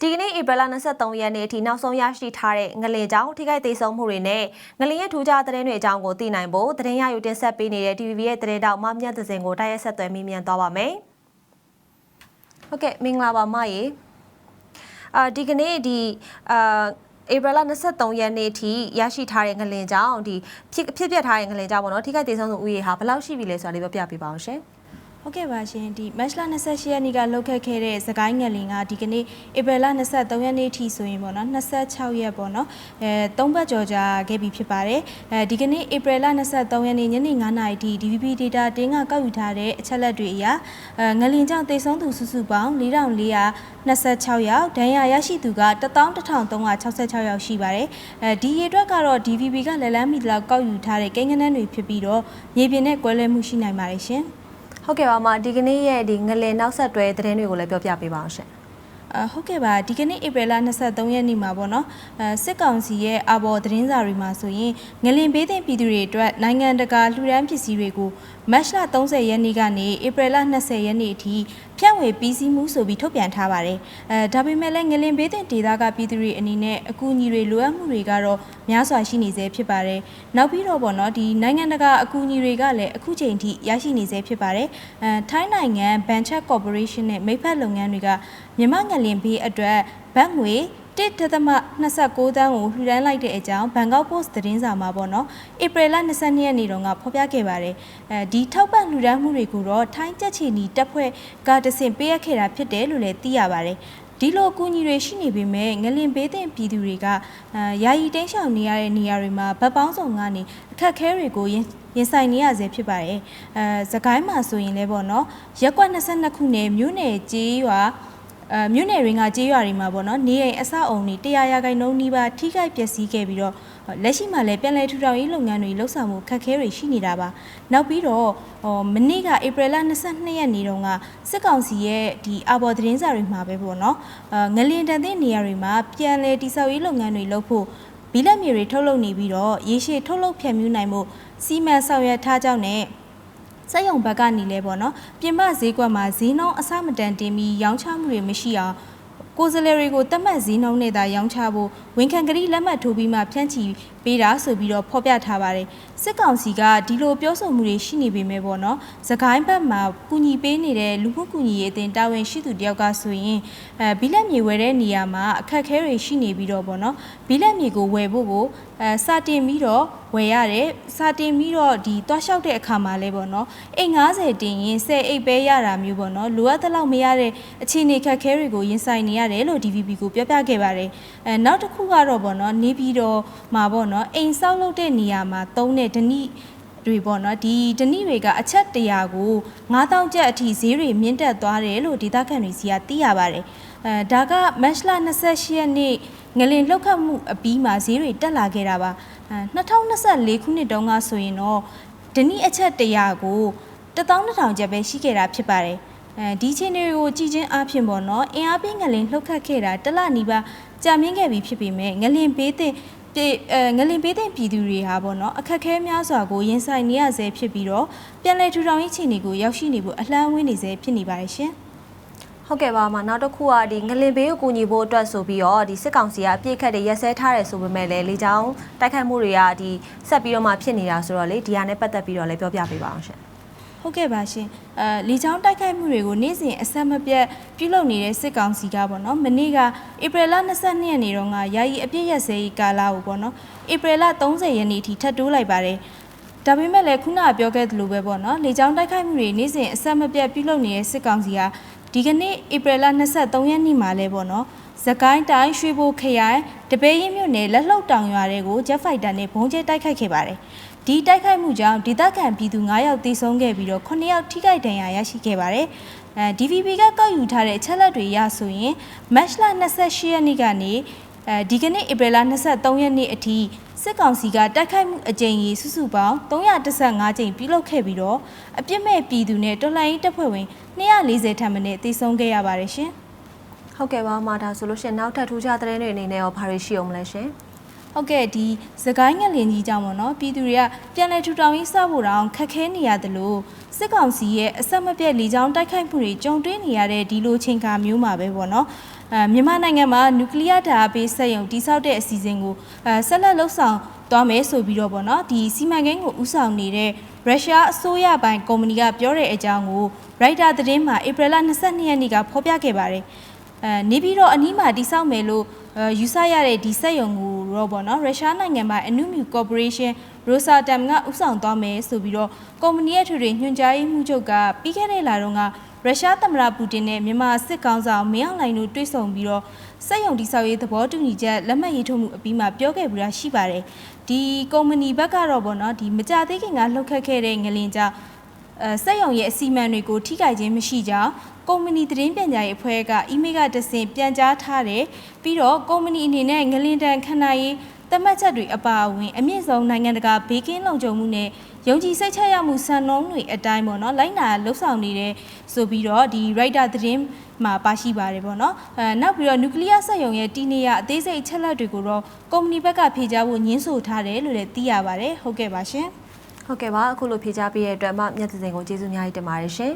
ဒီကနေ့ဧပြီလ23ရက်နေ့အထိနောက်ဆုံးရရှိထားတဲ့ငလင်ကြောင့်ထိခိုက်သေးဆုံးမှုတွေနဲ့ငလင်ရဲ့ထူးခြားသတင်းတွေအကြောင်းကိုသိနိုင်ဖို့သတင်းရယူတင်ဆက်ပေးနေတဲ့ TVB ရဲ့သတင်းတောက်မမြတ်သစင်ကိုတိုက်ရိုက်ဆက်သွယ်မိမြန်သွားပါမယ်။ဟုတ်ကဲ့မင်္ဂလာပါမရေ။အာဒီကနေ့ဒီအာဧပြီလ23ရက်နေ့ထိရရှိထားတဲ့ငလင်ကြောင့်ဒီဖြစ်ဖြစ်ပြထားတဲ့ငလင်ကြောင့်ပေါ့နော်ထိခိုက်သေးဆုံးသူဦးရေဟာဘယ်လောက်ရှိပြီလဲဆိုတာလေးပြောပြပေးပါအောင်ရှင်။ ဟုတ်ကဲ့ပါရှင်ဒီမတ်လ28ရက်နေ့ကလှုပ်ခတ်ခဲ့တဲ့သခိုင်းငလင်ကဒီကနေ့ဧပြီလ23ရက်နေ့ထိဆိုရင်ပေါ့နော်26ရက်ပေါ့နော်အဲ3ဘတ်ကျော်ကြာခဲ့ပြီဖြစ်ပါတယ်အဲဒီကနေ့ဧပြီလ23ရက်နေ့ညနေ9:00နာရီထိ DVB data တင်းကကောက်ယူထားတဲ့အချက်လက်တွေအရအဲငလင်ကြောင့်သေဆုံးသူစုစုပေါင်း4426ယောက်ဒဏ်ရာရရှိသူက11366ယောက်ရှိပါတယ်အဲဒီရေအတွက်ကတော့ DVB ကလက်လန်းမီလောက်ကောက်ယူထားတဲ့ကိန်းဂဏန်းတွေဖြစ်ပြီးတော့မြေပြင်နဲ့ကွဲလွဲမှုရှိနိုင်ပါတယ်ရှင် ဟုတ်ကဲ့ပါမဒီကနေ့ရဲ့ဒီငလင်နောက်ဆက်တွဲသတင်းတွေကိုလည်းပြောပြပေးပါအောင်ရှင် အဟုတ်ကဲ့ပါဒီကနေ့ဧပြီလ23ရက်နေ့မှာပေါ့နော်အဲစစ်ကောင်စီရဲ့အဘော်သတင်းစာတွေမှာဆိုရင်ငလင်ဘေးသင့်ပြည်သူတွေအတွက်နိုင်ငံတကာလှူဒန်းပစ္စည်းတွေကိုမတ်လ30ရက်နေ့ကနေဧပြီလ20ရက်နေ့အထိဖြန့်ဝေပြီးစီးမှုဆိုပြီးထုတ်ပြန်ထားပါတယ်အဲဒါပေမဲ့လည်းငလင်ဘေးသင့်ဒေသကပြည်သူတွေအနေနဲ့အကူအညီတွေလိုအပ်မှုတွေကတော့များစွာရှိနေသေးဖြစ်ပါတယ်နောက်ပြီးတော့ပေါ့နော်ဒီနိုင်ငံတကာအကူအညီတွေကလည်းအခုချိန်ထိရရှိနေသေးဖြစ်ပါတယ်အဲထိုင်းနိုင်ငံ Banchak Corporation နဲ့မိဖက်လုပ်ငန်းတွေက မြန်မာငလင်ဘေးအတွက်ဘတ်ငွေ1.29တန်းကိုလှူဒန်းလိုက်တဲ့အကြောင်းဘန်ကောက်ပို့စ်သတင်းစာမှာပေါ့နော်ဧပြီလ22ရက်နေ့တုန်းကဖော်ပြခဲ့ပါတယ်အဲဒီထောက်ပံ့လှူဒန်းမှုတွေကိုတော့ထိုင်းကြက်ချီနီတပ်ဖွဲ့ကတဆင့်ပေးရခဲ့တာဖြစ်တယ်လို့လည်းသိရပါတယ်ဒီလိုအကူအညီတွေရှိနေပေမဲ့ငလင်ဘေးတင်ပြည်သူတွေကအာယာယီတင်းရှောင်နေရတဲ့နေရာတွေမှာဗတ်ပေါင်းစုံကနေအခက်အခဲတွေကိုရင်ရင်ဆိုင်နေရဆဲဖြစ်ပါတယ်အဲသခိုင်းမှာဆိုရင်လည်းပေါ့နော်ရက်ကွက်22ခုနယ်မြို့နယ်ကြေးရွာ အဲမြို့နယ်ရင်းကကြေးရွာတွေမှာပေါ့နော်နေအိမ်အဆောက်အုံတွေတရားရာခိုင်နှုန်းနီးပါးထိခိုက်ပျက်စီးခဲ့ပြီးတော့လက်ရှိမှာလည်းပြန်လည်ထူထောင်ရေးလုပ်ငန်းတွေလှုပ်ဆောင်မှုခက်ခဲတွေရှိနေတာပါနောက်ပြီးတော့ဟောမနေ့ကဧပြီလ22ရက်နေ့တုန်းကစစ်ကောင်စီရဲ့ဒီအဘော်သတင်းစာတွေမှာပဲပေါ့နော်အဲငလင်တန်တဲ့နေရာတွေမှာပြန်လည်တိစောက်ရေးလုပ်ငန်းတွေလုပ်ဖို့ဘီလက်မြေတွေထုတ်လုပ်နေပြီးတော့ရေရှည်ထုတ်လုပ်ဖြန့်မြူးနိုင်မှုစီမံဆောင်ရွက်ထားကြောင်းနဲ့ စက်ရုံဘက်ကနေလဲပေါ့နော်ပြင်ပဈေးကွက်မှာဈေးနှုန်းအဆမတန်တင်ပြီးရောင်းချမှုတွေမရှိအောင်ကိုယ်စားလှယ်တွေကိုတတ်မှတ်ဈေးနှုန်းနဲ့သာရောင်းချဖို့ဝန်ခံကတိလက်မှတ်ထိုးပြီးမှဖြန့်ချီ ပေးတာဆိုပြီးတော့ဖော်ပြထားပါတယ်စစ်ကောင်စီကဒီလိုပြောဆိုမှုတွေရှိနေပေမဲ့ပေါ့နော်သခိုင်းဘက်မှာကူညီပေးနေတဲ့လူမှုကူညီရေးအသင်းတာဝန်ရှိသူတယောက်ကဆိုရင်အဲဘီလက်မြေဝယ်တဲ့နေရာမှာအခက်အခဲတွေရှိနေပြီးတော့ပေါ့နော်ဘီလက်မြေကိုဝယ်ဖို့ကိုအဲစာတင်ပြီးတော့ဝယ်ရတယ်စာတင်ပြီးတော့ဒီတွားလျှောက်တဲ့အခါမှာလဲပေါ့နော်အိမ်90တင်ရင်10အိတ်ပဲရတာမျိုးပေါ့နော်လိုအပ်တဲ့လောက်မရတဲ့အခြေအနေခက်ခဲတွေကိုရင်ဆိုင်နေရတယ်လို့ DVB ကိုပြောပြခဲ့ပါတယ်အဲနောက်တစ်ခုကတော့ပေါ့နော်နေပြီးတော့မှာပေါ့နော်အိမ်ဆောက်လုပ်တဲ့နေရာမှာသုံးတဲ့ဓနိတွေပေါ့နော်ဒီဓနိတွေကအချက်တရာကို9000ကျပ်အထိဈေးတွေမြင့်တက်သွားတယ်လို့ဒေသခံတွေစီကသိရပါတယ်အဲဒါကမတ်လ28ရက်နေ့ငလင်လှုပ်ခတ်မှုအပြီးမှာဈေးတွေတက်လာခဲ့တာပါအဲ2024ခုနှစ်တုန်းကဆိုရင်တော့ဓနိအချက်တရာကို12000ကျပ်ပဲရှိခဲ့တာဖြစ်ပါတယ်အဲဒီချင်းတွေကိုကြည်ချင်းအားဖြင့်ပေါ့နော်အင်အားပေးငလင်လှုပ်ခတ်ခဲ့တာတစ်လနီးပါးကြာမြင့်ခဲ့ပြီဖြစ်ပေမဲ့ငလင်ဘေးတင် ပြေအဲငလင်ပေးတဲ့ပြည်သူတွေဟာပေါ့နော်အခက်အခဲများစွာကိုရင်ဆိုင်နေရဆဲဖြစ်ပြီးတော့ပြန်လည်ထူထောင်ရေးခြေအနေကိုရောက်ရှိနေဖို့အလှမ်းဝင်းနေဆဲဖြစ်နေပါတယ်ရှင်ဟုတ်ကဲ့ပါမနောက်တစ်ခုကဒီငလင်ဘေးကိုကူညီဖို့အတွက်ဆိုပြီးတော့ဒီစစ်ကောင်စီကအပြစ်ခတ်တွေရက်စဲထားတယ်ဆိုပေမဲ့လည်းလေကြောင်းတိုက်ခိုက်မှုတွေကဒီဆက်ပြီးတော့မှဖြစ်နေတာဆိုတော့လေဒီဟာနဲ့ပတ်သက်ပြီးတော့လည်းပြောပြပေးပါအောင်ရှင် ဟုတ်ကဲ့ပါရှင်အဲလီချောင်းတိုက်ခိုက်မှုတွေကိုနေ့စဉ်အဆက်မပြတ်ပြုလုပ်နေတဲ့စစ်ကောင်စီကပေါ့နော်မနေ့ကဧပြီလ22ရက်နေ့တုန်းကယာယီအပြည့်ရက်စဲကာလာကိုပေါ့နော်ဧပြီလ30ရက်နေ့အထိထပ်တိုးလိုက်ပါတယ်ဒါပေမဲ့လည်းခုနကပြောခဲ့သလိုပဲပေါ့နော်လေကြောင်းတိုက်ခိုက်မှုတွေနေ့စဉ်အဆက်မပြတ်ပြုလုပ်နေတဲ့စစ်ကောင်စီကဒီကနေ့ဧပြီလ23ရက်နေ့မှာလဲပေါ့နော်သကိုင်းတိုင်းရွှေဘိုခရိုင်တပေးရင်မြို့နယ်လက်လှုပ်တောင်ရွာတွေကိုဂျက်ဖိုက်တာနဲ့ဘုံကျဲတိုက်ခိုက်ခဲ့ပါတယ်။ ဒီတိုက်ခိုက်မှုကြောင့်ဒေသခံပြည်သူ9ယောက်သေဆုံးခဲ့ပြီးတော့9ယောက်ထိခိုက်ဒဏ်ရာရရှိခဲ့ပါတယ်။အဲ DVB ကကောက်ယူထားတဲ့အချက်လက်တွေရဆိုရင်မတ်လ28ရက်နေ့ကနေအဲဒီကနေ့ဧပြီလ23ရက်နေ့အထိစစ်ကောင်စီကတိုက်ခိုက်မှုအကြိမ်ကြီးစုစုပေါင်း315ကြိမ်ပြုလုပ်ခဲ့ပြီးတော့အပြစ်မဲ့ပြည်သူနဲ့တော်လှန်ရေးတပ်ဖွဲ့ဝင်240ထပ်မံနဲ့သေဆုံးခဲ့ရပါတယ်ရှင်။ဟုတ်ကဲ့ပါမဒါဆိုလို့ရှရင်နောက်ထပ်ထူးခြားသတင်းတွေအနေနဲ့ရောဘာတွေရှိအောင်မလဲရှင် ဟုတ်ကဲ့ဒီစကိုင်းငလင်ကြီးကြောင့်ပေါ့နော်ပြည်သူတွေကပြန်လည်ထူထောင်ရေးစဖို့တောင်ခက်ခဲနေရတယ်လို့စစ်ကောင်စီရဲ့အဆက်မပြတ်လေကြောင်းတိုက်ခိုက်မှုတွေကြုံတွေ့နေရတဲ့ဒီလိုချိန်ခါမျိုးမှာပဲပေါ့နော်အဲမြန်မာနိုင်ငံမှာနျူကလ িয়ার ဓာတ်ပေးစက်ရုံတိစောက်တဲ့အစီအစဉ်ကိုအဲဆက်လက်လှုပ်ဆောင်သွားမယ်ဆိုပြီးတော့ပေါ့နော်ဒီစီမံကိန်းကိုဥဆောင်နေတဲ့ရုရှားအစိုးရပိုင်းကုမ္ပဏီကပြောတဲ့အကြောင်းကိုရိုက်တာသတင်းမှာဧပြီလ22ရက်နေ့ကဖော်ပြခဲ့ပါတယ် အဲနေပြီးတော့အနီးမှာတိစောက်မယ်လို့အဲယူဆရတဲ့ဒီစက်ရုံကိုတော့ပေါ့နော်ရုရှားနိုင်ငံမှာအနုမြူကော်ပိုရေးရှင်းရိုစာတမ်ကဥဆောင်သွားမယ်ဆိုပြီးတော့ကုမ္ပဏီရဲ့ထွေထွေညွှန်ကြားရေးမှူးချုပ်ကပြီးခဲ့တဲ့လတုန်းကရုရှားသမ္မတပူတင်နဲ့မြန်မာစစ်ကောင်ဆောင်မင်းအောင်လှိုင်တို့တွေ့ဆုံပြီးတော့စက်ရုံတိဆောက်ရေးသဘောတူညီချက်လက်မှတ်ရေးထိုးမှုအပြီးမှာပြောခဲ့ပြီးတာရှိပါတယ်။ဒီကုမ္ပဏီဘက်ကတော့ဗောနော်ဒီမကြသေးခင်ကလှုပ်ခတ်ခဲ့တဲ့ငလင်ကြောင့်အဲစက်ရုံရဲ့အစီအမံတွေကိုထိခိုက်ခြင်းမရှိကြောင်း ကုမ္ပဏီသတင်းပြန်ကြားရေးအဖွဲ့ကအီးမေးလ်ကတဆင့်ပြန်ကြားထားတယ်။ပြီးတော့ကုမ္ပဏီအနေနဲ့ငလင်တန်ခန္ဓာရေးတတ်မှတ်ချက်တွေအပါအဝင်အမြင့်ဆုံးနိုင်ငံတကာဘေးကင်းလုံခြုံမှုနဲ့ယုံကြည်စိတ်ချရမှုစံနှုန်းတွေအတိုင်းပေါ့နော်လိုက်နာလှုပ်ဆောင်နေတဲ့ဆိုပြီးတော့ဒီ writer သတင်းမှာပါရှိပါတယ်ပေါ့နော်အဲနောက်ပြီးတော့နျူကလ িয়ার စက်ရုံရဲ့တီနေရအသေးစိတ်အချက်လက်တွေကိုတော့ကုမ္ပဏီဘက်ကဖြေကြားဖို့ညှင်းဆိုထားတယ်လို့လည်းသိရပါတယ်ဟုတ်ကဲ့ပါရှင်ဟုတ်ကဲ့ပါအခုလိုဖြေကြားပေးတဲ့အတွက်မှမျက်စင်ကိုကျေးဇူးအများကြီးတင်ပါတယ်ရှင်